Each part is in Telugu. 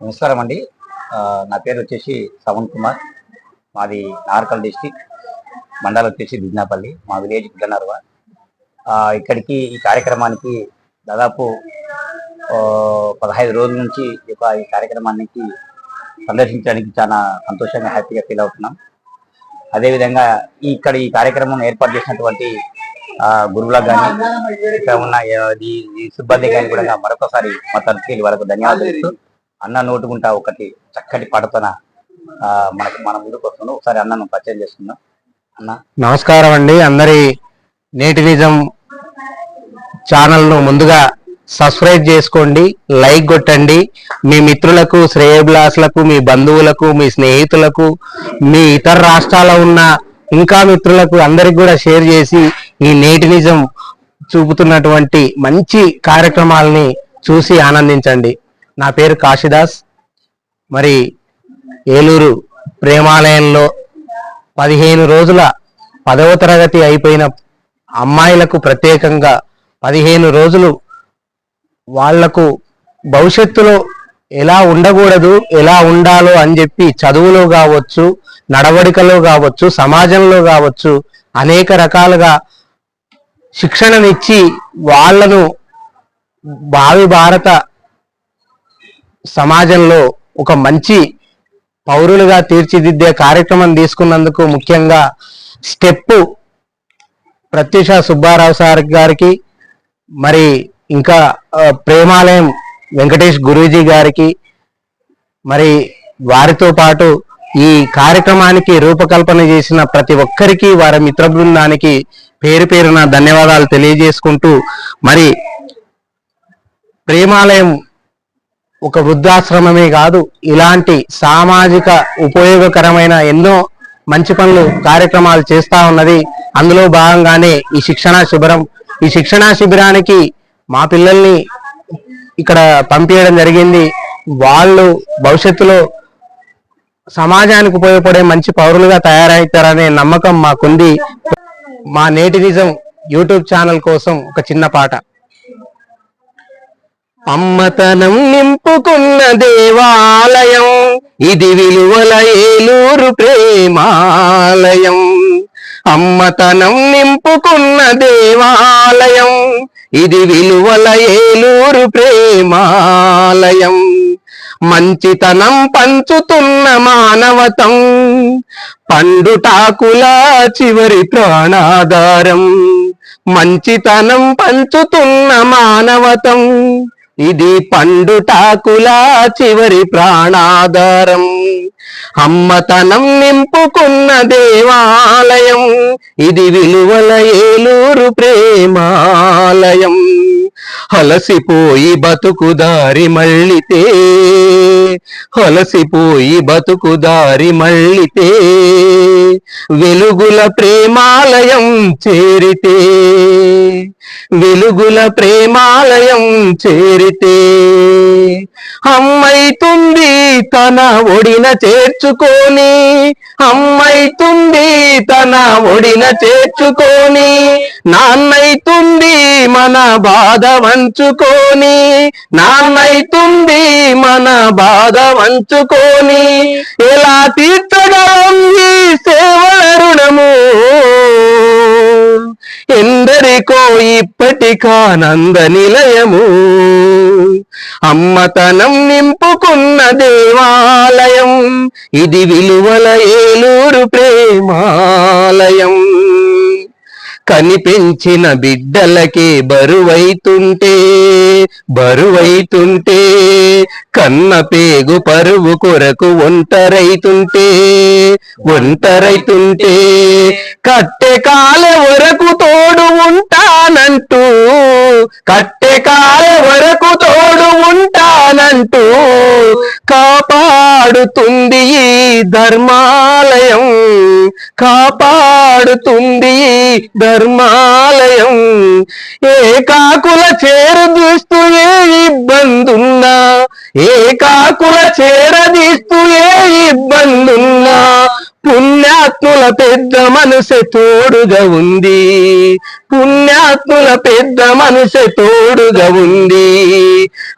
నమస్కారం అండి. నా పేరు వచ్చేసి సవన్ కుమార్. మాది నార్కల్ డిస్టిక్ మండలం వచ్చేసి దిజ్నాపల్లి మా విలేజ్ గుడ్లనర్వ. ఇక్కడికి ఈ కార్యక్రమానికి దాదాపు పదహైదు రోజుల నుంచి ఒక యొక్క ఈ కార్యక్రమానికి సందర్శించడానికి చాలా సంతోషంగా హ్యాపీగా ఫీల్ అవుతున్నాం. అదేవిధంగా ఇక్కడ ఈ కార్యక్రమం ఏర్పాటు చేసినటువంటి గురువులకు కానీ ఇక్కడ ఉన్న ఈ సిబ్బంది కానీ కూడా మరొకసారి మా తరఫు వాళ్ళకు ధన్యవాదాలు అన్న నోటుకుంటా ఒకటి చక్కటి పడతన మనకు మన ముందుకు వస్తున్నాం ఒకసారి అన్నను పరిచయం చేసుకుందాం. అన్న. నమస్కారం అండి. అందరి నేటివిజం ఛానల్ను ఛానల్ను ముందుగా సబ్స్క్రైబ్ చేసుకోండి లైక్ కొట్టండి. మీ మిత్రులకు శ్రేయబ్లాస్లకు మీ బంధువులకు మీ స్నేహితులకు మీ ఇతర రాష్ట్రాల ఉన్న ఇంకా మిత్రులకు అందరికి కూడా షేర్ చేసి ఈ నేటినిజం చూపుతున్నటువంటి మంచి కార్యక్రమాలని చూసి ఆనందించండి. నా పేరు కాశీదాస్. మరి ఏలూరు ప్రేమాలయంలో పదిహేను రోజుల పదవ తరగతి అయిపోయిన అమ్మాయిలకు ప్రత్యేకంగా పదిహేను రోజులు వాళ్ళకు భవిష్యత్తులో ఎలా ఉండకూడదు ఎలా ఉండాలో అని చెప్పి చదువులో కావచ్చు నడవడికలో కావచ్చు సమాజంలో కావచ్చు అనేక రకాలుగా శిక్షణనిచ్చి వాళ్ళను భావి భారత సమాజంలో ఒక మంచి పౌరులుగా తీర్చిదిద్దే కార్యక్రమం తీసుకున్నందుకు ముఖ్యంగా స్టెప్ ప్రత్యూష సుబ్బారావు సార్ గారికి మరి ఇంకా ప్రేమాలయం వెంకటేష్ గురూజీ గారికి మరి వారితో పాటు ఈ కార్యక్రమానికి రూపకల్పన చేసిన ప్రతి ఒక్కరికి వారి మిత్ర బృందానికి పేరు పేరున ధన్యవాదాలు తెలియజేసుకుంటూ మరి ప్రేమాలయం ఒక వృద్ధాశ్రమమే కాదు ఇలాంటి సామాజిక ఉపయోగకరమైన ఎన్నో మంచి పనులు కార్యక్రమాలు చేస్తా ఉన్నది. అందులో భాగంగానే ఈ శిక్షణా శిబిరం. ఈ శిక్షణా శిబిరానికి మా పిల్లల్ని ఇక్కడ పంపించడం జరిగింది. వాళ్ళు భవిష్యత్తులో సమాజానికి ఉపయోగపడే మంచి పౌరులుగా తయారవుతారనే నమ్మకం మాకుంది. మా నేటి నిజం యూట్యూబ్ ఛానల్ కోసం ఒక చిన్న పాట. అమ్మతనం నింపుకున్న దేవాలయం. ఇది విలువల ఏలూరు ప్రేమాలయం. అమ్మతనం నింపుకున్న దేవాలయం. ఇది విలువల ఏలూరు ప్రేమాలయం. మంచితనం పంచుతున్న మానవతం. పండుటాకుల చివరి ప్రాణాధారం. మంచితనం పంచుతున్న మానవతం. ఇది పండుటాకుల చివరి ప్రాణాధారం. అమ్మతనం నింపుకున్న దేవాలయం ఇది విలువల ఏలూరు ప్రేమాలయం. హలసిపోయి బతుకుదారి మళ్ళితే హలసిపోయి బతుకుదారి మళ్ళితే వెలుగుల ప్రేమాలయం చేరితే వెలుగుల ప్రేమాలయం చేరితే అమ్మైతుంది తన ఒడిన చేర్చుకొని అమ్మైతుంది తన ఒడిన చేర్చుకొని నాన్నైతుంది మన బాధ వంచుకొని నాన్నైతుంది మన బాధ వంచుకొని ఎలా తీర్చగలం ఈ సేవల రుణము? ఎందరికో ఇప్పటికానంద నిలయము. అమ్మతనం నింపుకున్న దేవాలయం ఇది విలువల ఏలూరు ప్రేమాలయం. కనిపించిన బిడ్డలకే బరువైతుంటే బరువైతుంటే కన్న పేగు పరువు కొరకు ఒంటరైతుంటే ఒంటరైతుంటే కట్టె కాల వరకు ఉంటానంటూ కట్టె కాల వరకు తోడు ఉంటానంటూ కాపాడుతుంది ఈ ధర్మాలయం కాపాడుతుంది ఈ ధర్మాలయం. ఏ కాకుల చేరదీస్తూ ఏ ఇబ్బందున్నా ఏ కాకుల చేరదీస్తూ ఏ ఇబ్బందున్నా పుణ్యాత్ముల పెద్ద మనసే తోడుగా ఉంది. పుణ్యాత్ముల పెద్ద మనసే తోడుగా ఉంది.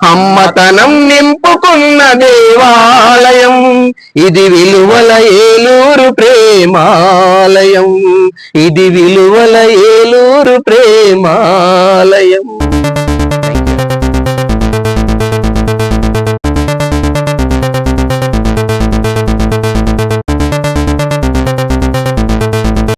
అమ్మతనం నింపుకున్న దేవాలయం ఇది విలువల ఏలూరు ప్రేమాలయం. ఇది విలువల ఏలూరు ప్రేమాలయం.